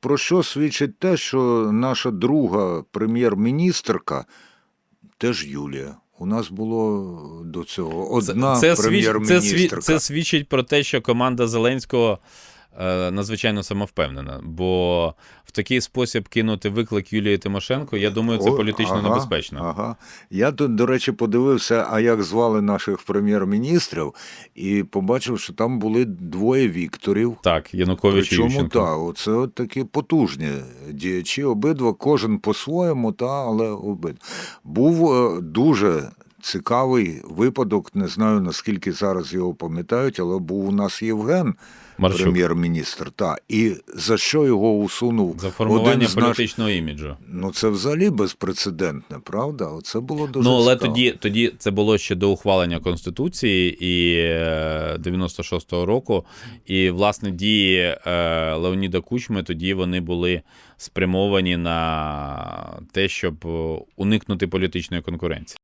Про що свідчить те, що наша друга прем'єр-міністрка теж Юлія. У нас було до цього одна це, свідч- це, прем'єр-міністрка. це свідчить про те, що команда Зеленського надзвичайно самовпевнена. Бо в такий спосіб кинути виклик Юлії Тимошенко, я думаю, це О, політично ага, небезпечно. Ага. Я тут, до речі, подивився, а як звали наших прем'єр-міністрів, і побачив, що там були двоє Вікторів. Так, Янукович і Причому Ющенко. так, оце от такі потужні діячі, обидва, кожен по-своєму, та, але обидва. Був е, дуже цікавий випадок, не знаю наскільки зараз його пам'ятають, але був у нас Євген, Маршук. прем'єр-міністр. Та, і за що його усунув За формування один з наш... політичного іміджу. Ну це взагалі безпрецедентне, правда? Оце було дуже Ну, але цікаво. тоді, тоді це було ще до ухвалення Конституції і е, 96-го року. І, власне, дії е, Леоніда Кучми тоді вони були спрямовані на те, щоб е, уникнути політичної конкуренції.